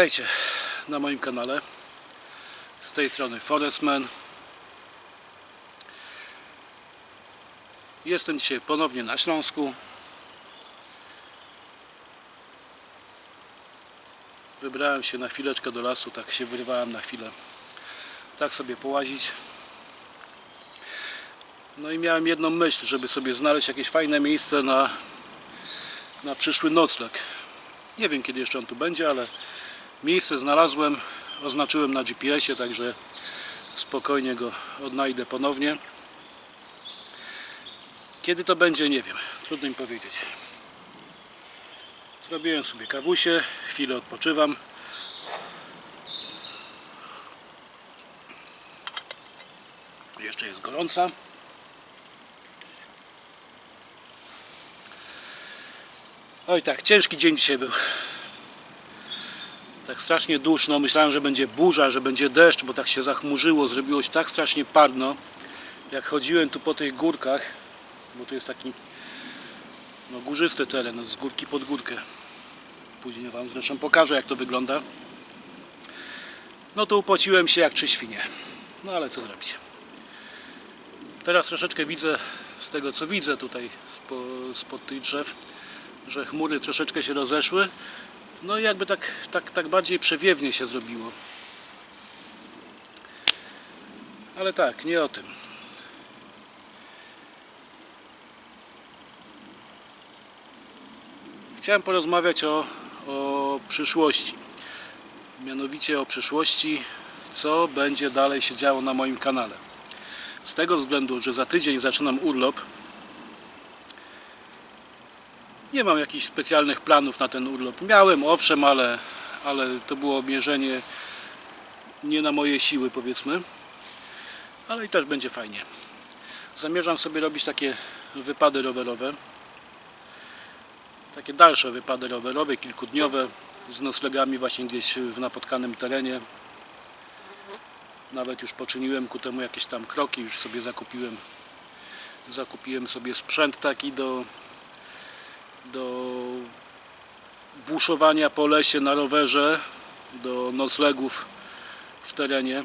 Witajcie na moim kanale. Z tej strony Forestman. Jestem dzisiaj ponownie na Śląsku. Wybrałem się na chwileczkę do lasu, tak się wyrwałem na chwilę. Tak sobie połazić. No i miałem jedną myśl, żeby sobie znaleźć jakieś fajne miejsce na, na przyszły nocleg. Nie wiem kiedy jeszcze on tu będzie, ale Miejsce znalazłem, oznaczyłem na GPS-ie, także spokojnie go odnajdę ponownie. Kiedy to będzie, nie wiem. Trudno mi powiedzieć. Zrobiłem sobie kawusie, chwilę odpoczywam. Jeszcze jest gorąca. Oj tak, ciężki dzień dzisiaj był tak strasznie duszno. Myślałem, że będzie burza, że będzie deszcz, bo tak się zachmurzyło, zrobiło się tak strasznie parno. Jak chodziłem tu po tych górkach, bo to jest taki no, górzysty teren, z górki pod górkę. Później Wam zresztą pokażę, jak to wygląda. No to upociłem się jak trzy świnie. No ale co zrobić. Teraz troszeczkę widzę, z tego co widzę tutaj spo, spod tych drzew, że chmury troszeczkę się rozeszły. No i jakby tak, tak, tak bardziej przewiewnie się zrobiło. Ale tak, nie o tym. Chciałem porozmawiać o, o przyszłości. Mianowicie o przyszłości, co będzie dalej się działo na moim kanale. Z tego względu, że za tydzień zaczynam urlop, nie mam jakichś specjalnych planów na ten urlop. Miałem, owszem, ale, ale to było mierzenie nie na moje siły, powiedzmy. Ale i też będzie fajnie. Zamierzam sobie robić takie wypady rowerowe. Takie dalsze wypady rowerowe, kilkudniowe, z noclegami właśnie gdzieś w napotkanym terenie. Nawet już poczyniłem ku temu jakieś tam kroki, już sobie zakupiłem zakupiłem sobie sprzęt taki do do buszowania po lesie na rowerze, do noclegów w terenie.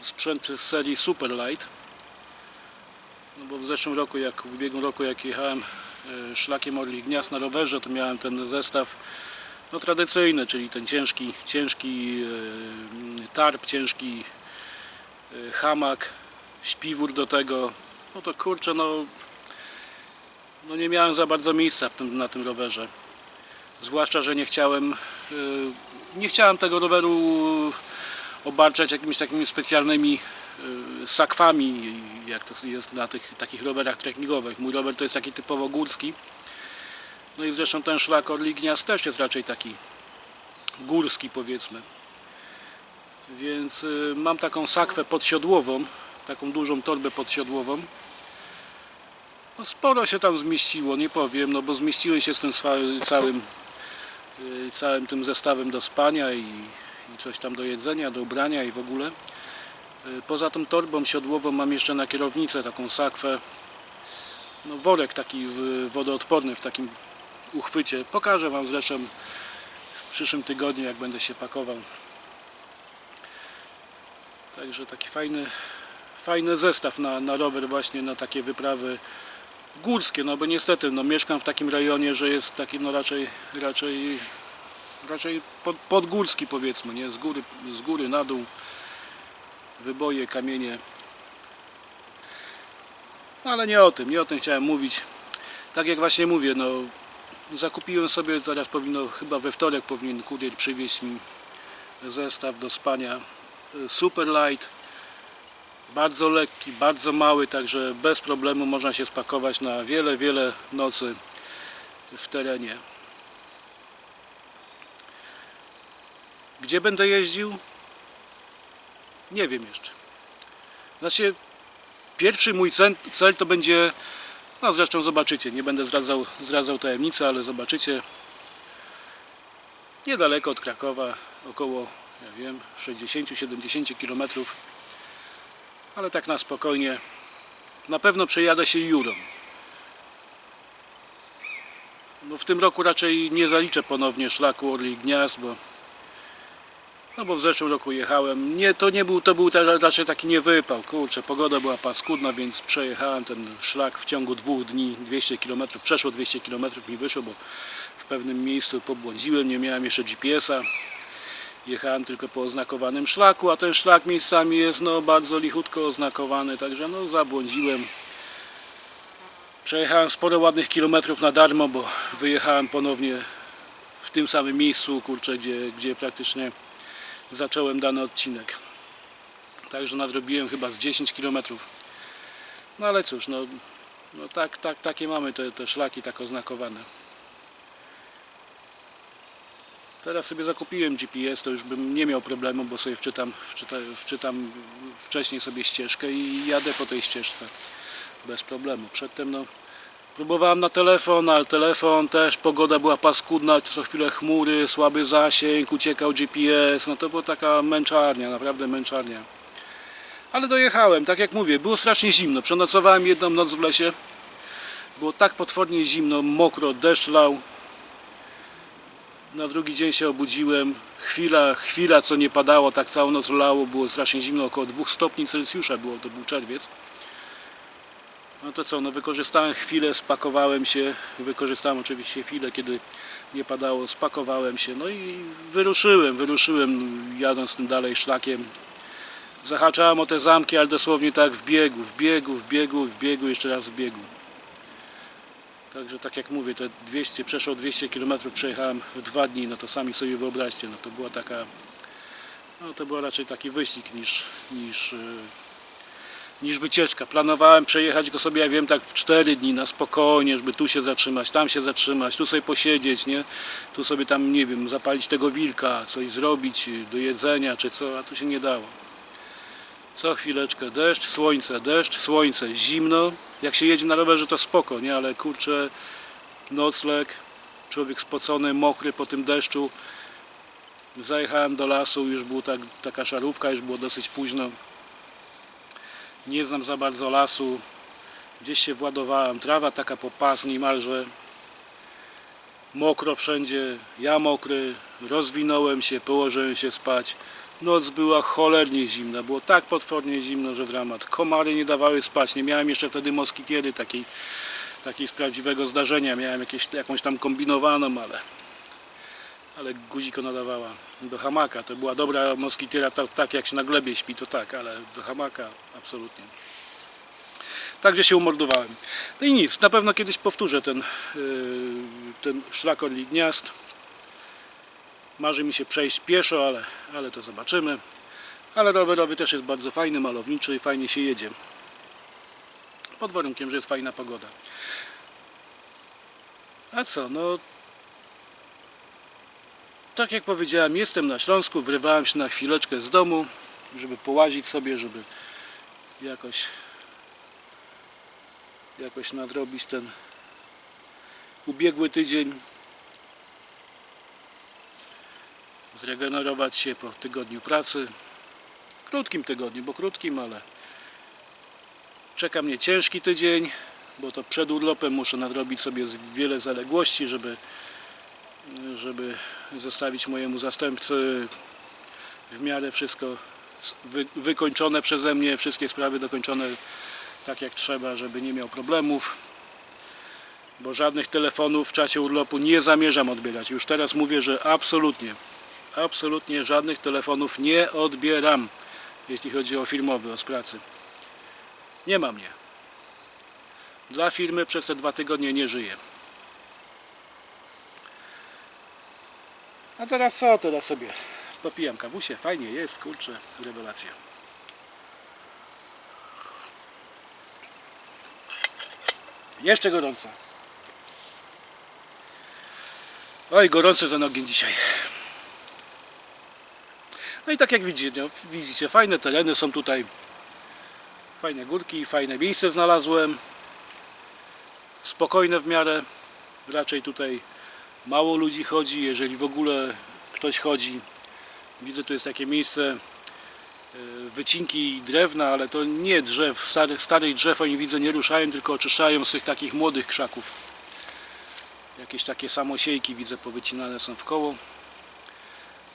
Sprzęt z serii Superlight. No bo w zeszłym roku, jak w ubiegłym roku, jak jechałem e, szlakiem Orlich Gniazd na rowerze, to miałem ten zestaw no, tradycyjny, czyli ten ciężki, ciężki e, tarp, ciężki e, hamak, śpiwór do tego. No to kurczę, no no nie miałem za bardzo miejsca w tym, na tym rowerze. Zwłaszcza, że nie chciałem yy, nie chciałem tego roweru obarczać jakimiś takimi specjalnymi yy, sakwami, jak to jest na tych takich rowerach trekkingowych. Mój rower to jest taki typowo górski. No i zresztą ten szlak Orli Gniazd też jest raczej taki górski powiedzmy. Więc yy, mam taką sakwę podsiodłową, taką dużą torbę podsiodłową no sporo się tam zmieściło, nie powiem, no bo zmieściły się z tym całym, yy, całym tym zestawem do spania i, i coś tam do jedzenia, do ubrania i w ogóle. Yy, Poza tą torbą siodłową mam jeszcze na kierownicę taką sakwę, no worek taki wodoodporny w takim uchwycie. Pokażę Wam zresztą w przyszłym tygodniu, jak będę się pakował. Także taki fajny, fajny zestaw na, na rower właśnie na takie wyprawy górskie, no bo niestety no, mieszkam w takim rejonie, że jest taki no raczej raczej raczej pod, podgórski powiedzmy, nie? Z góry, z góry na dół. Wyboje, kamienie. No, ale nie o tym, nie o tym chciałem mówić. Tak jak właśnie mówię, no zakupiłem sobie, teraz powinno, chyba we wtorek powinien kurier przywieźć mi zestaw do spania. Y, Superlight bardzo lekki, bardzo mały, także bez problemu można się spakować na wiele, wiele nocy w terenie. Gdzie będę jeździł? Nie wiem jeszcze. Znaczy, pierwszy mój cel, cel to będzie, no zresztą zobaczycie, nie będę zdradzał, zdradzał tajemnicy, ale zobaczycie. Niedaleko od Krakowa, około, ja wiem, 60-70 kilometrów ale tak na spokojnie. Na pewno przejadę się Jurą. No w tym roku raczej nie zaliczę ponownie szlaku Orli Gniazd, bo no bo w zeszłym roku jechałem. Nie, to nie był, to był raczej taki niewypał. Kurczę, pogoda była paskudna, więc przejechałem ten szlak w ciągu dwóch dni 200 km. Przeszło 200 km mi wyszło, bo w pewnym miejscu pobłądziłem, nie miałem jeszcze GPS-a. Jechałem tylko po oznakowanym szlaku, a ten szlak miejscami jest no bardzo lichutko oznakowany, także no zabłądziłem. Przejechałem sporo ładnych kilometrów na darmo, bo wyjechałem ponownie w tym samym miejscu, kurczę, gdzie, gdzie praktycznie zacząłem dany odcinek. Także nadrobiłem chyba z 10 km. No ale cóż, no, no tak, tak, takie mamy te, te szlaki tak oznakowane. Teraz sobie zakupiłem GPS, to już bym nie miał problemu, bo sobie wczytam, wczyta, wczytam wcześniej sobie ścieżkę i jadę po tej ścieżce bez problemu. Przedtem no, próbowałem na telefon, ale telefon też, pogoda była paskudna, co chwilę chmury, słaby zasięg, uciekał GPS, no to była taka męczarnia, naprawdę męczarnia. Ale dojechałem, tak jak mówię, było strasznie zimno, przenocowałem jedną noc w lesie, było tak potwornie zimno, mokro, deszcz lał. Na drugi dzień się obudziłem, chwila, chwila co nie padało, tak całą noc lało, było strasznie zimno, około 2 stopni Celsjusza było, to był czerwiec. No to co, no wykorzystałem chwilę, spakowałem się, wykorzystałem oczywiście chwilę, kiedy nie padało, spakowałem się, no i wyruszyłem, wyruszyłem jadąc tym dalej szlakiem. Zahaczałem o te zamki, ale dosłownie tak w biegu, w biegu, w biegu, w biegu, jeszcze raz w biegu. Także tak jak mówię, te 200, przeszło 200 km przejechałem w dwa dni, no to sami sobie wyobraźcie, no to była taka, no to był raczej taki wyścig niż, niż, e, niż wycieczka. Planowałem przejechać go sobie, ja wiem, tak w 4 dni na spokojnie, żeby tu się zatrzymać, tam się zatrzymać, tu sobie posiedzieć, nie? Tu sobie tam, nie wiem, zapalić tego wilka, coś zrobić y, do jedzenia czy co, a tu się nie dało. Co chwileczkę deszcz, słońce, deszcz, słońce, zimno. Jak się jedzie na rowerze to spoko, nie? Ale kurczę, nocleg, człowiek spocony, mokry po tym deszczu. Zajechałem do lasu, już była tak, taka szarówka, już było dosyć późno. Nie znam za bardzo lasu. Gdzieś się władowałem, trawa taka po pas niemalże. Mokro wszędzie, ja mokry, rozwinąłem się, położyłem się spać. Noc była cholernie zimna, było tak potwornie zimno, że dramat. Komary nie dawały spać, nie miałem jeszcze wtedy moskitiery takiej, takiej z prawdziwego zdarzenia. Miałem jakieś, jakąś tam kombinowaną, ale, ale guziko nadawała. Do hamaka to była dobra moskitiera, tak, tak jak się na glebie śpi, to tak, ale do hamaka absolutnie. Także się umordowałem. No i nic, na pewno kiedyś powtórzę ten, yy, ten szlak Orli Gniazd. Marzy mi się przejść pieszo, ale, ale to zobaczymy. Ale rowerowy też jest bardzo fajny, malowniczy i fajnie się jedzie. Pod warunkiem, że jest fajna pogoda. A co, no... Tak jak powiedziałem, jestem na Śląsku, wyrywałem się na chwileczkę z domu, żeby połazić sobie, żeby jakoś jakoś nadrobić ten ubiegły tydzień. Zregenerować się po tygodniu pracy. Krótkim tygodniu, bo krótkim, ale czeka mnie ciężki tydzień, bo to przed urlopem muszę nadrobić sobie wiele zaległości, żeby, żeby zostawić mojemu zastępcy w miarę wszystko wy, wykończone przeze mnie, wszystkie sprawy dokończone tak jak trzeba, żeby nie miał problemów. Bo żadnych telefonów w czasie urlopu nie zamierzam odbierać. Już teraz mówię, że absolutnie, absolutnie żadnych telefonów nie odbieram, jeśli chodzi o firmowy, o z pracy. Nie ma mnie. Dla firmy przez te dwa tygodnie nie żyję. A teraz co? Teraz sobie popijam kawusie. Fajnie jest, kurczę, rewelacja. Jeszcze gorąco. Oj, gorący ten ogień dzisiaj. No i tak jak widzicie, no, widzicie, fajne tereny są tutaj. Fajne górki, fajne miejsce znalazłem. Spokojne w miarę. Raczej tutaj mało ludzi chodzi, jeżeli w ogóle ktoś chodzi. Widzę tu jest takie miejsce e, wycinki drewna, ale to nie drzew, starych, starych drzew oni widzę nie ruszają, tylko oczyszczają z tych takich młodych krzaków. Jakieś takie samosiejki widzę powycinane są w koło.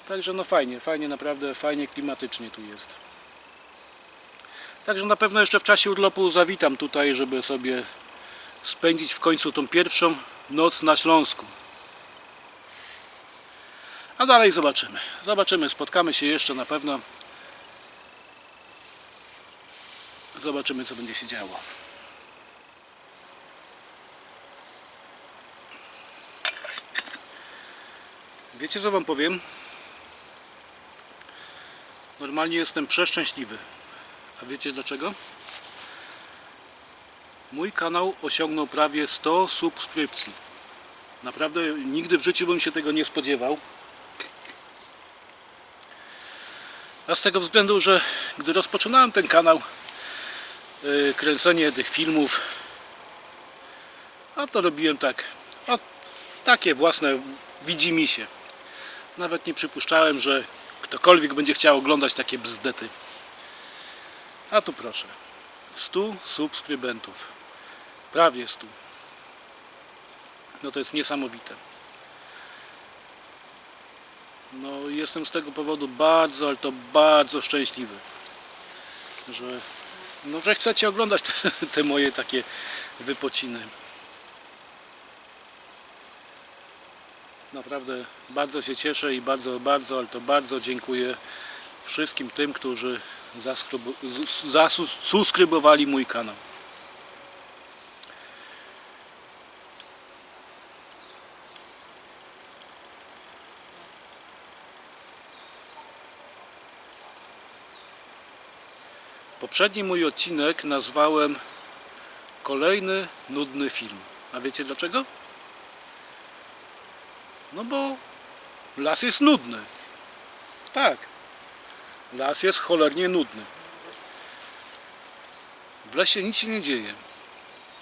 Także no fajnie, fajnie naprawdę, fajnie klimatycznie tu jest. Także na pewno jeszcze w czasie urlopu zawitam tutaj, żeby sobie spędzić w końcu tą pierwszą noc na Śląsku. A dalej zobaczymy. Zobaczymy, spotkamy się jeszcze na pewno. Zobaczymy, co będzie się działo. Wiecie, co Wam powiem? Normalnie jestem przeszczęśliwy. A wiecie dlaczego? Mój kanał osiągnął prawie 100 subskrypcji. Naprawdę nigdy w życiu bym się tego nie spodziewał. A z tego względu, że gdy rozpoczynałem ten kanał, yy, kręcenie tych filmów, a to robiłem tak, o, takie własne widzimy się. Nawet nie przypuszczałem, że ktokolwiek będzie chciał oglądać takie bzdety. A tu proszę. 100 subskrybentów. Prawie 100. No to jest niesamowite. No jestem z tego powodu bardzo, ale to bardzo szczęśliwy. Że, no, że chcecie oglądać te, te moje takie wypociny. Naprawdę bardzo się cieszę i bardzo, bardzo, ale to bardzo dziękuję wszystkim tym, którzy zaskrybu- z- zasuskrybowali mój kanał. Poprzedni mój odcinek nazwałem Kolejny nudny film. A wiecie dlaczego? No bo las jest nudny. Tak. Las jest cholernie nudny. W lesie nic się nie dzieje.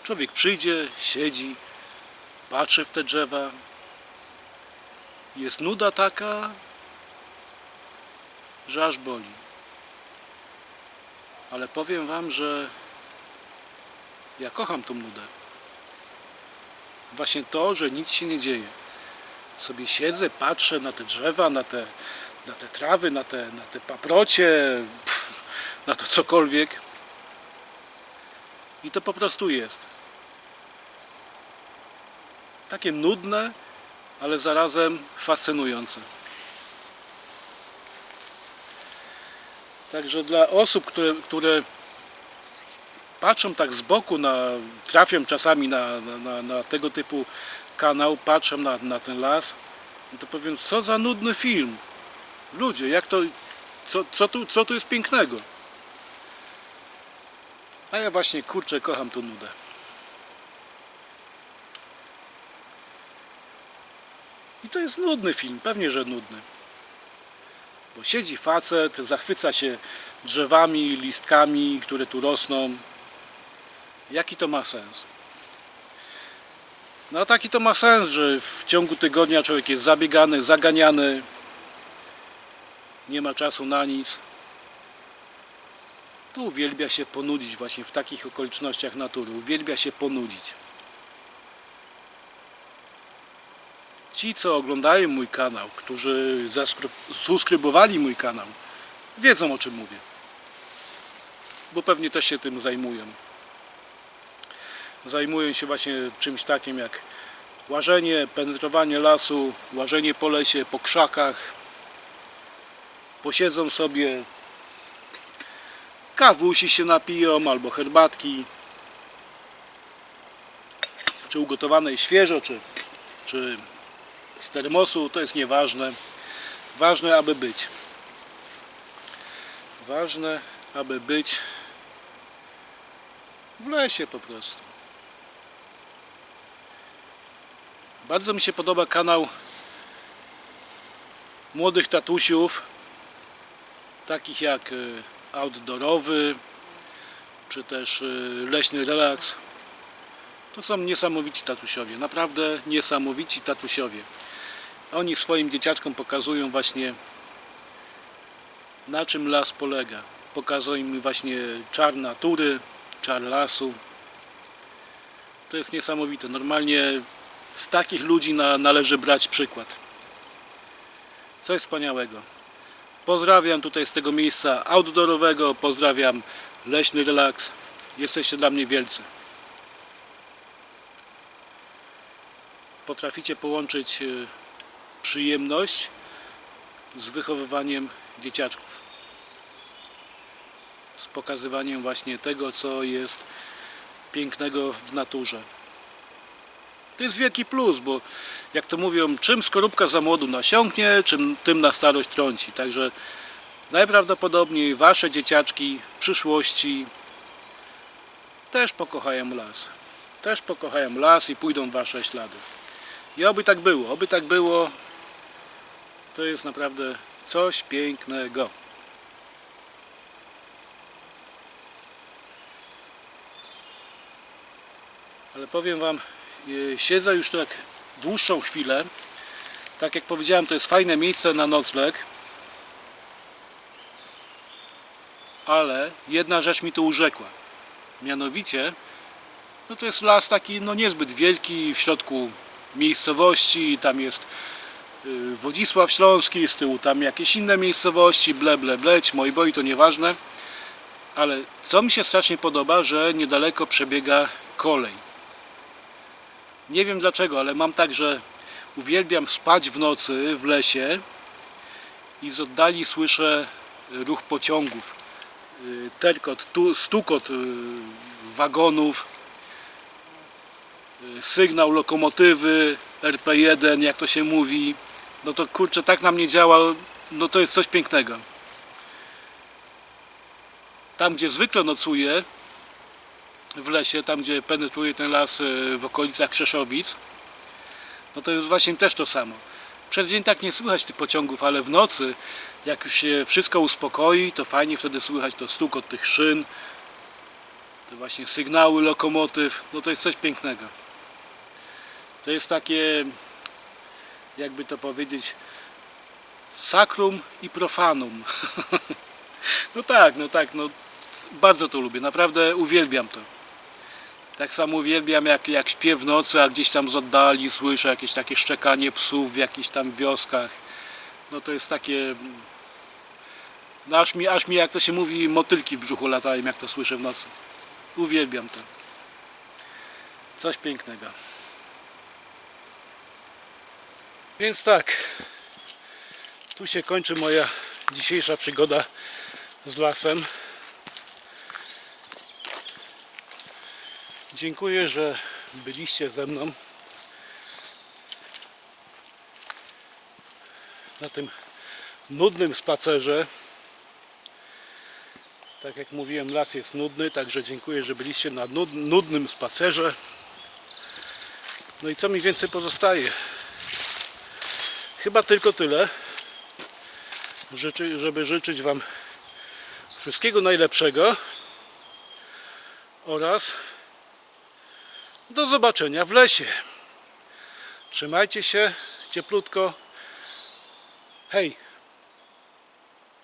Człowiek przyjdzie, siedzi, patrzy w te drzewa. Jest nuda taka, że aż boli. Ale powiem wam, że ja kocham tą nudę. Właśnie to, że nic się nie dzieje sobie siedzę, patrzę na te drzewa, na te, na te trawy, na te, na te paprocie, na to cokolwiek. I to po prostu jest. Takie nudne, ale zarazem fascynujące. Także dla osób, które, które patrzą tak z boku, na, trafią czasami na, na, na tego typu kanał, patrzę na, na ten las, no to powiem, co za nudny film. Ludzie, jak to, co, co, tu, co tu jest pięknego? A ja właśnie, kurczę, kocham tą nudę. I to jest nudny film, pewnie, że nudny. Bo siedzi facet, zachwyca się drzewami, listkami, które tu rosną. Jaki to ma sens? No taki to ma sens, że w ciągu tygodnia człowiek jest zabiegany, zaganiany, nie ma czasu na nic. Tu uwielbia się ponudzić właśnie w takich okolicznościach natury, uwielbia się ponudzić. Ci, co oglądają mój kanał, którzy zasubskrybowali mój kanał, wiedzą o czym mówię. Bo pewnie też się tym zajmują zajmują się właśnie czymś takim jak łażenie, penetrowanie lasu, łażenie po lesie, po krzakach. Posiedzą sobie, kawusi się napiją albo herbatki, czy ugotowanej świeżo, czy, czy z termosu, to jest nieważne. Ważne, aby być. Ważne, aby być w lesie po prostu. Bardzo mi się podoba kanał młodych tatusiów, takich jak y, Outdoorowy, czy też y, Leśny Relaks. To są niesamowici tatusiowie, naprawdę niesamowici tatusiowie. Oni swoim dzieciaczkom pokazują właśnie na czym las polega. Pokazują im właśnie czar natury, czar lasu. To jest niesamowite. Normalnie Z takich ludzi na, należy brać przykład. Coś wspaniałego. Pozdrawiam tutaj z tego miejsca outdoorowego, pozdrawiam Leśny Relaks. Jesteście dla mnie wielcy. Potraficie połączyć e, przyjemność z wychowywaniem dzieciaczków. Z pokazywaniem właśnie tego, co jest pięknego w naturze. To jest wielki plus, bo jak to mówią, czym skorupka za młodu nasiąknie, czym tym na starość trąci. Także najprawdopodobniej wasze dzieciaczki w przyszłości też pokochają las. Też pokochają las i pójdą wasze ślady. I oby tak było, oby tak było. To jest naprawdę coś pięknego. Ale powiem Wam, siedzę już tak dłuższą chwilę. Tak jak powiedziałem, to jest fajne miejsce na nocleg. Ale jedna rzecz mi tu urzekła. Mianowicie, no to jest las taki no niezbyt wielki w środku miejscowości. Tam jest y, Wodzisław Śląski, z tyłu tam jakieś inne miejscowości, ble, ble, bleć, moi boi, to nieważne. Ale co mi się strasznie podoba, że niedaleko przebiega kolej. Nie wiem dlaczego, ale mam tak, że uwielbiam spać w nocy w lesie i z oddali słyszę ruch pociągów. Y, Terkot, tu, stukot y, wagonów, y, sygnał lokomotywy RP1, jak to się mówi. No to kurczę, tak na mnie działa, no to jest coś pięknego. Tam, gdzie zwykle nocuję, w lesie, tam gdzie penetruje ten las e, w okolicach Krzeszowic, no to jest właśnie też to samo. Przez dzień tak nie słychać tych pociągów, ale w nocy, jak już się wszystko uspokoi, to fajnie wtedy słychać to stuk od tych szyn, te właśnie sygnały lokomotyw, no to jest coś pięknego. To jest takie, jakby to powiedzieć, sakrum i profanum. no tak, no tak, no bardzo to lubię, naprawdę uwielbiam to. Tak samo uwielbiam jak, jak śpię w nocy, a gdzieś tam z oddali słyszę jakieś takie szczekanie psów w jakichś tam wioskach. No to jest takie... No aż mi, aż mi jak to się mówi, motylki w brzuchu latają, jak to słyszę w nocy. Uwielbiam to. Coś pięknego. Więc tak, tu się kończy moja dzisiejsza przygoda z lasem. Dziękuję, że byliście ze mną na tym nudnym spacerze. Tak jak mówiłem, las jest nudny, także dziękuję, że byliście na nud- nudnym spacerze. No i co mi więcej pozostaje? Chyba tylko tyle, żeby życzyć Wam wszystkiego najlepszego oraz do zobaczenia w lesie. Trzymajcie się cieplutko. Hej!